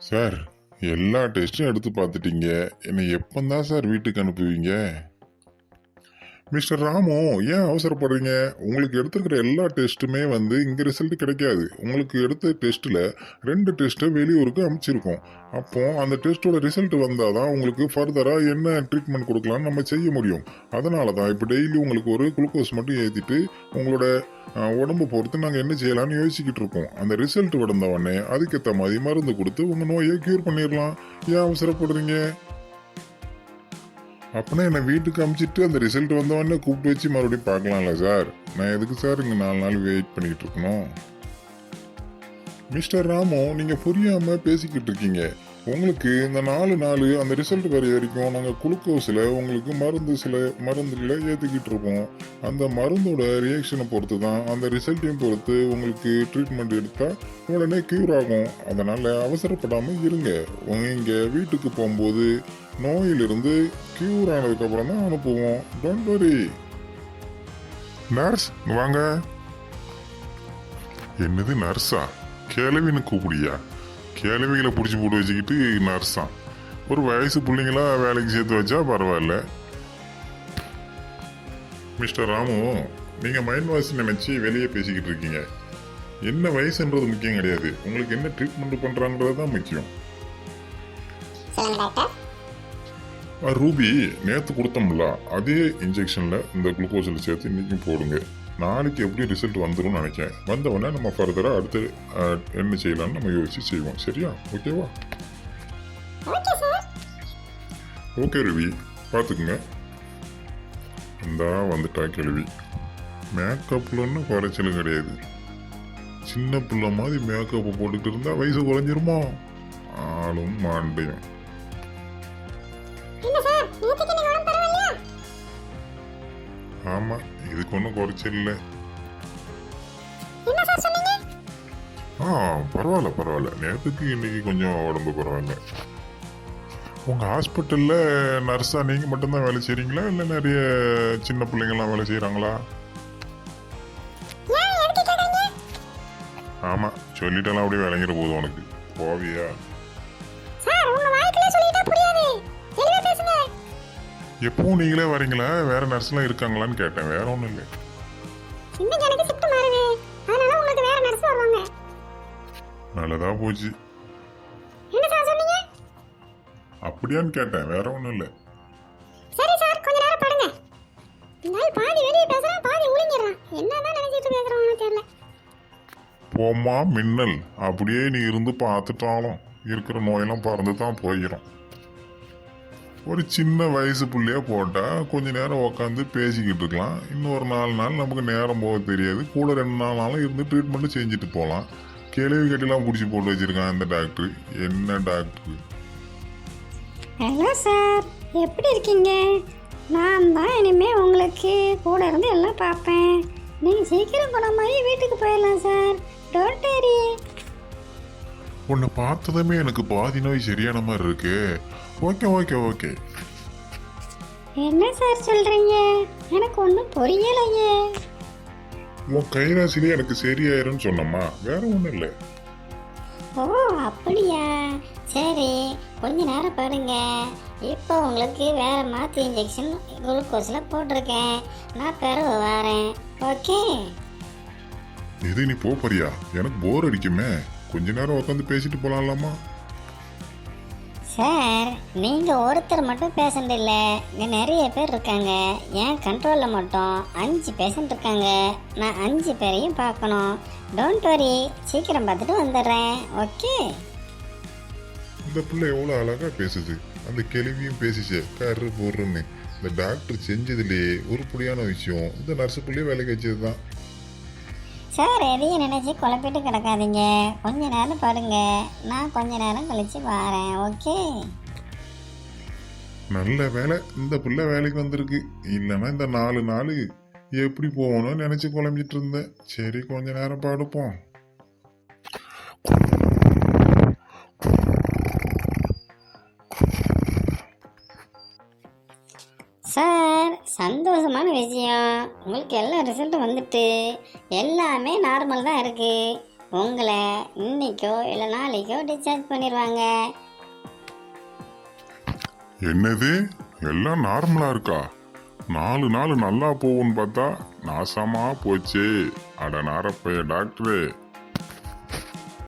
Sir எல்லா டெஸ்ட்டும் எடுத்து பார்த்துட்டீங்க. என்னை எப்பந்தான் சார் வீட்டுக்கு அனுப்புவீங்க? மிஸ்டர் ராமு ஏன் அவசரப்படுறீங்க? உங்களுக்கு எடுத்துருக்கிற எல்லா டெஸ்ட்டுமே வந்து இங்கே ரிசல்ட் கிடைக்காது. உங்களுக்கு எடுத்த டெஸ்ட்டில் ரெண்டு டெஸ்ட்டை வெளியூருக்கு அமைச்சிருக்கோம் அப்போ அந்த டெஸ்ட்டோட ரிசல்ட் வந்தால் தான் உங்களுக்கு ஃபர்தராக என்ன ட்ரீட்மெண்ட் கொடுக்கலாம்னு நம்ம செய்ய முடியும். அதனால தான் இப்போ டெய்லி உங்களுக்கு ஒரு குளுக்கோஸ் மட்டும் ஏற்றிட்டு உங்களோட உடம்பு பொறுத்து நாங்கள் என்ன செய்யலாம்னு யோசிச்சுக்கிட்டு இருக்கோம். அந்த ரிசல்ட் வந்த உடனே அதுக்கேற்ற மாதிரி மருந்து கொடுத்து உங்கள் நோயை க்யூர் பண்ணிடலாம். ஏன் அவசரப்படுறீங்க? அப்படின்னா என்னை வீட்டுக்கு அமுச்சிட்டு அந்த ரிசல்ட் வந்தவொடனே கூப்பிட்டு வச்சு மறுபடியும் பார்க்கலாம்ல சார்? நான் எதுக்கு சார் இங்கே நாலு நாள் வெயிட் பண்ணிக்கிட்டு இருக்கணும்? மிஸ்டர் ராமு நீங்கள் புரியாமல் பேசிக்கிட்டு இருக்கீங்க. உங்களுக்கு இந்த நாலு நாள் அந்த ரிசல்ட் வர வரைக்கும் நாங்கள் குளுக்கோஸில் உங்களுக்கு மருந்து சில மருந்துகளை ஏற்றிக்கிட்டு இருப்போம் அந்த மருந்தோட ரியாக்ஷனை பொறுத்து தான் அந்த ரிசல்ட்டையும் பொறுத்து உங்களுக்கு ட்ரீட்மெண்ட் எடுத்தால் உடனே க்யூர் ஆகும். அதனால் அவசரப்படாமல் இருங்க. இங்கே வீட்டுக்கு போகும்போது நோயிலிருந்து க்யூர் ஆனதுக்கப்புறம் தான் அனுப்புவோம் டோன்ட் வரி நர்ஸ் வாங்க. என்னது நர்ஸா கேளவின்னு கூப்பிடியா கிழவிகளை பிடிச்சி போட்டு வச்சுக்கிட்டு நர்ஸான் ஒரு வயசு பிள்ளைங்களா வேலைக்கு சேர்த்து வச்சா பரவாயில்ல. மிஸ்டர் ராமு நீங்கள் மைண்ட் வாஷ் நினச்சி வெளியே பேசிக்கிட்டு இருக்கீங்க. என்ன வயசுன்றது முக்கியம் கிடையாது. உங்களுக்கு என்ன ட்ரீட்மெண்ட் பண்ணுறான்றது தான் முக்கியம் டாக்டர் ரூபி நேற்று கொடுத்தோம்ல அதே இன்ஜெக்ஷனில் இந்த குளுக்கோஸில் சேர்த்து இன்றைக்கும் போடுங்க. நாளைக்கு எப்படி ரிசல்ட் வந்துரும்னு நினைக்கிறேன். வந்தவொடனே நம்ம ஃபர்தராக அடுத்து என்ன செய்யலாம்னு நம்ம யோசிச்சு செய்வோம். சரியா? ஓகேவா ஓகே ரூபி. பார்த்துக்குங்க. இந்தா வந்துட்டா கேள்வி. மேக்கப்பில் ஒன்றும் குறைச்சலும் கிடையாது. சின்ன பிள்ளை மாதிரி மேக்கப்பை போட்டுக்கிட்டு இருந்தா வயசு குறைஞ்சிருமா? ஆளும் மாண்டையும் ஆமாம் இதுக்கு ஒன்றும் குறைச்சல் இல்லை. ஆ பரவாயில்ல பரவாயில்ல. நேற்றுக்கு இன்னைக்கு கொஞ்சம் உடம்பு பரவாயில்ல. உங்கள் ஹாஸ்பிட்டலில் நர்ஸாக நீங்கள் மட்டும்தான் வேலை செய்கிறீங்களா இல்லை நிறைய சின்ன பிள்ளைங்கள்லாம் வேலை செய்கிறாங்களா ஆமாம் சொல்லிட்டெல்லாம் அப்படியே விளங்கிற போதும் உனக்கு. போவியா? எப்பவும் நீங்களே வரீங்களா? வேற நர்ஸ்லாம் இருக்காங்களான்னு கேட்டேன். வேற ஒன்றும் இல்லை இன்னைக்கு எனக்கு ஷிஃப்ட் மாறுது. அதனால உங்களுக்கு வேற நர்ஸ் வருவாங்க. நல்லதா போச்சு. என்ன சார் சொன்னீங்க? அப்படியான்னு கேட்டேன். வேற ஒன்றும் இல்லை. சரி சார் கொஞ்ச நேரம் படுங்க. இந்த ஆள் பாதி வெளியே பேசுறான் பாதி உளிஞ்சிடறான் என்னதான் நினைச்சிட்டு பேசுறான்னு தெரியல. போம்மா மின்னல். அப்படியே நீ இருந்து பார்த்துட்டாலும் இருக்கிற நோயெல்லாம் பறந்து தான் போயிடும் ஒரு சின்ன வயசு புள்ளையா போட்டால் கொஞ்ச நேரம் உட்காந்து பேசிக்கிட்டு இருக்கலாம். இன்னொரு நாலு நாள் நமக்கு நேரம் போக தெரியாது. கூட ரெண்டு நாள் நாளும் இருந்து ட்ரீட்மெண்ட்டும் செஞ்சுட்டு போகலாம் கேள்வி கட்டிலாம் பிடிச்சி போட்டு வச்சுருக்கான் இந்த டாக்டர் என்ன டாக்டர் ஹலோ சார் எப்படி இருக்கீங்க? நான் தான் இனிமேல் உங்களுக்கு கூட இருந்து எல்லாம் பார்ப்பேன். நீங்கள் சீக்கிரம் குணமாகி வீட்டுக்கு போயிடலாம் சார். டோன்ட் உன்னை பார்த்ததுமே எனக்கு பாதி நோய் சரியான மாதிரி இருக்கு. Okay okay okay. என்ன சார் சொல்கிறீங்க எனக்கு ஒன்றும் புரியலையே. உன் கைராசிலே எனக்கு சரியாயிரும்னு சொன்னம்மா. வேற ஒன்றும் இல்லை. ஓ அப்படியா? சரி கொஞ்ச நேரம் படுங்க. இப்போ உங்களுக்கு வேற மாற்று இன்ஜெக்ஷன் குளுக்கோஸில் போட்டிருக்கேன். நான் பிறகு வரேன். ஓகே? இது நீ போறியா? எனக்கு போர் அடிக்குமே. கொஞ்ச நேரம் உட்காந்து பேசிட்டு போலாம்லாமா? சார் நீங்கள் ஒருத்தர் மட்டும் பேஷண்ட் இல்லை. இங்கே நிறைய பேர் இருக்காங்க. என் கண்ட்ரோலில் மட்டும் அஞ்சு பேஷண்ட் இருக்காங்க. நான் அஞ்சு பேரையும் பார்க்கணும். டோன்ட் வரி சீக்கிரம் பார்த்துட்டு வந்துடுறேன். ஓகே இந்த பிள்ளை எவ்வளோ அழகா பேசுது. அந்த கேள்வியும் பேசிச்சே. கரு போடுறன்னு இந்த டாக்டர் செஞ்சதுலேயே உருப்படியான விஷயம். இந்த நர்ஸு பிள்ளையே வேலைக்கு வச்சது தான் சார் எதையும் நினச்சி குழப்பிட்டு கிடக்காதீங்க. கொஞ்ச நேரம் படுங்க. நான் கொஞ்ச நேரம் கழிச்சு வரேன். ஓகே? நல்ல வேலை. இந்த பிள்ளை வேலைக்கு வந்திருக்கு. இல்லைன்னா இந்த நாலு நாள் எப்படி போகணும்னு நினச்சி குழம்பிட்டு இருந்தேன். சரி கொஞ்ச நேரம் படுப்போம். சந்தோஷமான விஷயம். உங்களுக்கு எல்லா ரிசல்ட்டும் வந்துட்டு எல்லாமே நார்மல் தான் இருக்குது உங்களை இன்னைக்கோ இல்லை நாளைக்கோ டிஸ்சார்ஜ் பண்ணிடுவாங்க என்னது? எல்லாம் நார்மலாக இருக்கா? நாலு நாள் நல்லா போகும்னு பார்த்தா நாசமாக போச்சு. அட நாரப்பைய டாக்டரு